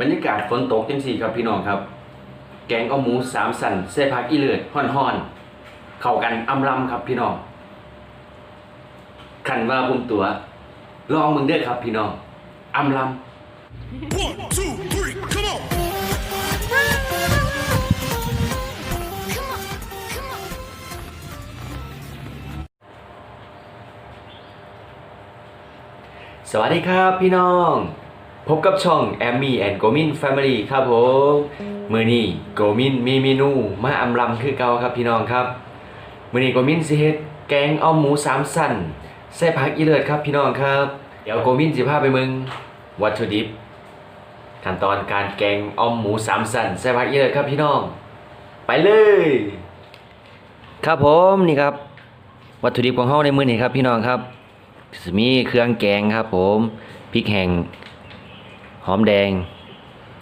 บรรยากาศฝนตกจังสี่ครับพี่น้องครับ แกงเอาหมูสามสันเส้ผักอีเลือดห่อนๆเข้ากันอำลำครับพี่น้องขันว่าบุมตัวลองมึงเด้อครับพี่น้องอำล One, two, three, come on! Come on, come on. ำสวัสดีครับพี่น้อง พบกับช่องแอมมี่แอนโกมินแฟมิลี่ครับผมมือนี้โกมินมีเมนูมาอำลำคือเก่าครับพี่น้องครับมื่อนี้โกมินสิเฮ็ดแกงเอาหมูสามสันใส่ผักอีเลิศครับพี่น้องครับ เดี๋ยวโกมินสิพาไปมืองวัตถุดิบขั้นตอนการแกงเอาหมูสามสันใส่ผักอีเลิศครับพี่น้อง ไปเลย ครับผมนี่ครับ วัตถุดิบของเฮาในมือนี้ครับพี่น้องครับมีเครื่องแกงครับผมพริกแห้ง หอมแดง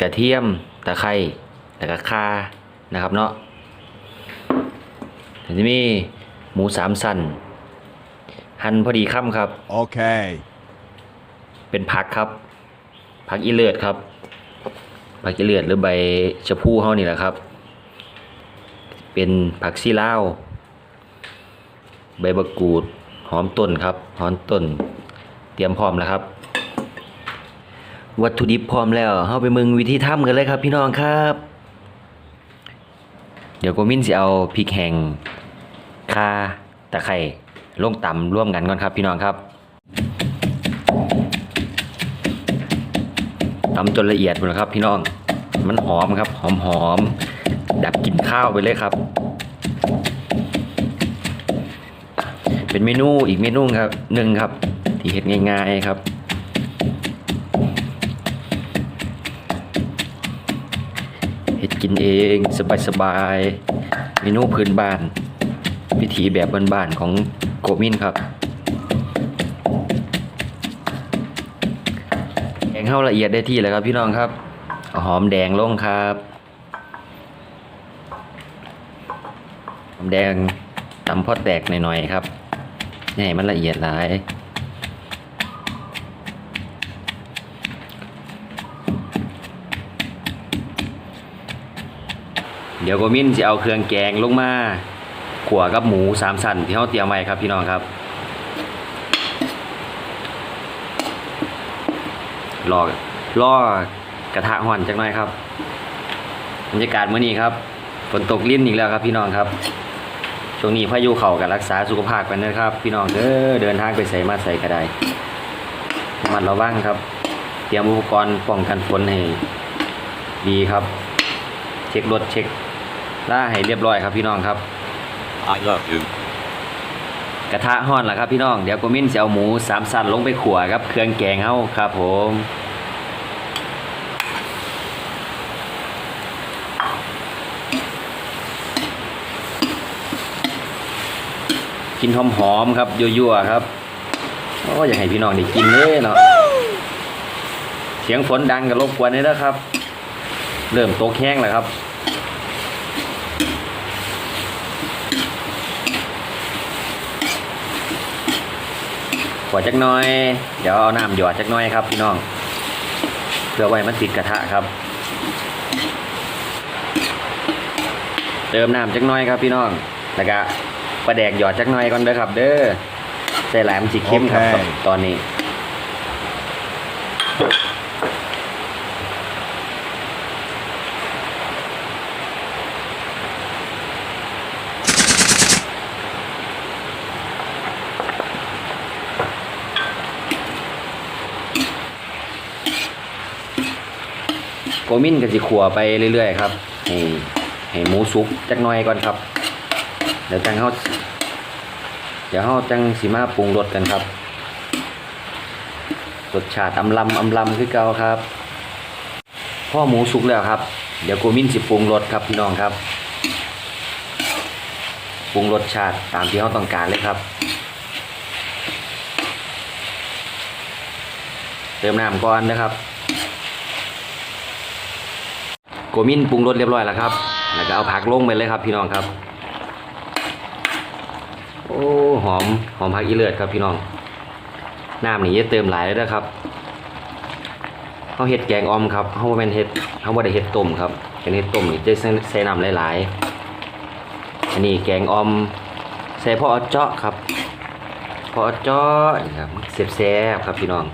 กระเทียม ตะไคร้แล้วก็ข่านะครับเนาะเดี๋ยวจะมีหมูสามสันหั่นพอดีคำครับ Okay. เป็นผักครับ ผักอีเลือดครับ ผักอีเลือดหรือใบชะพูเฮานี่แหละครับ เป็นผักซีลาว ใบมะกรูด หอมต้นครับ หอมต้น เตรียมพร้อมแล้วครับ วัตถุดิบพร้อมแล้วเฮาไปมึงวิธีทำกันเลยครับพี่น้องครับ เดี๋ยวโกมินสิเอาพริกแห้งข่าตะไคร้ลงตำร่วมกันก่อนครับพี่น้องครับตำจนละเอียดหมดแล้วครับพี่น้อง มันหอมครับ หอมหอมดับกลิ่นข้าวไปเลยครับ เป็นเมนูอีกเมนูครับหนึ่งครับ ที่เห็ดง่ายๆครับ เห็ดกินเองสบายๆเมนูพื้นบ้าน วิถีแบบบ้านๆของโกมินครับแกงเข้าละเอียดได้ที่แล้วครับพี่น้องครับหอมแดงลงครับหอมแดงตำพอแตกหน่อยๆครับนี่ให้มันละเอียดหลาย เดี๋ยวโกมินจะเอาเครื่องแกงลงมาขัวกับหมูสามสันที่เขาเตรียมไว้ครับพี่น้องครับรอรอกระทะห่อนจักหน่อยครับบรรยากาศเมื้อนี้ครับฝนตกลิ้นอีกแล้วครับพี่น้องครับช่วงนี้พายุเข่ากับรักษาสุขภาพกันนะครับ พี่น้องเด้อเดินทางไปใส่มาใส่ก็ไดมันระวังครับ เตรียมอุปกรณ์ป้องกันฝนให้ดีครับ เช็ครถเช็ค ล่าให้เรียบร้อยครับพี่น้องครับ I love you. กระทะห่อนแล้วครับพี่น้อง เดี๋ยวโกมินจะเอาหมูสามสันลงไปขัวครับ เครื่องแกงเฮาครับผมกินหอมๆครับยั่วๆครับโอ้อยากให้พี่น้องได้กินเลยเนาะเสียงฝนดังกับรบกวนนี่นะครับ เริ่มตกแห้งแล้วครับ ขวดจักหน้อย เดี๋ยวเอาน้ำหยอดจักหน้อยครับพี่น้องเพื่อไว้มันติดกระทะครับ เติมน้ำจักหน้อยครับพี่น้องแล้วก็ปลาแดกหยอดจักหน้อยก่อนเด้อครับ เด้อใส่หลายมันสิเข้มครับโอเคตอนนี้ มินกับสิขัวไปเรื่อยๆครับให้ให้หมูสุกจักหน่อยก่อนครับ เดี๋ยวจังเฮาเดี๋ยวเฮาจังสิมาปรุงรสกันครับรสชาติอำลำอำลำคือเก่าครับพ่อหมูสุกแล้วครับ เดี๋ยวโกมินสิปรุงรสครับพี่น้องครับปรุงรสชาติตามที่เฮาต้องการเลยครับ เติมน้ำก่อนนะครับ โกมินปรุงรสเรียบร้อยแล้วครับ แล้วก็เอาผักลงไปเลยครับ พี่น้องครับ โอ้หอมหอมผักอีเลือดครับพี่น้อง น้ำนี่อย่าเติมหลายเลยนะครับเฮาเฮ็ดแกงออมครับเฮาบ่แม่นเฮ็ดเฮาบ่ได้เฮ็ดต้มครับเป็นเฮ็ดต้มนี่จะใส่น้ำหลายๆอันนี้แกงออมใส่พอเอเจาะครับพอเอเจาะนี่ครับแซ่บครับพี่น้อง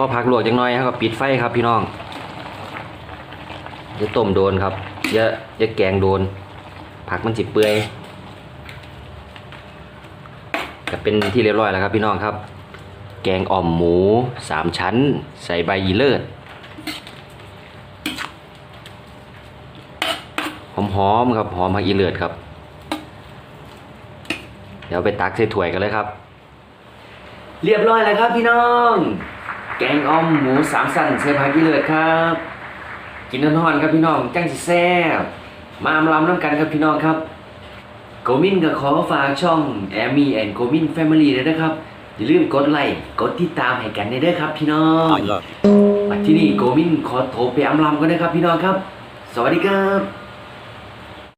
อผักลวกจังน้อยครับก็ปิดไฟครับพี่น้องอย่าต้มโดนครับอย่าอย่าแกงโดน ผักมันจิเปื่อยก็เป็นที่เรียบร้อยแล้วครับพี่น้องครับ แกงอ่อมหมูสามชั้น ใส่ใบยีเลิศหอมๆครับหอมผักอีเลิศครับ เดี๋ยวไปตักใส่ถ้วยกันเลยครับ เรียบร้อยแล้วครับพี่น้อง แกงอ่อมหมูสามสันใส่ผักอีเลิศครับ กินน้อนๆครับพี่น้องจังสิแซ่บมาอำลำน้ำกันครับพี่น้องครับโกมินก็ขอฝากช่องแอมี่แอนโกมินแฟมิลี่ด้วยนะครับ อย่าลืมกดไลค์กดติดตามให้กันได้เด้อครับพี่น้องที่นี่โกมินขอโทรไปอำลำกันนะครับพี่น้องครับ สวัสดีครับ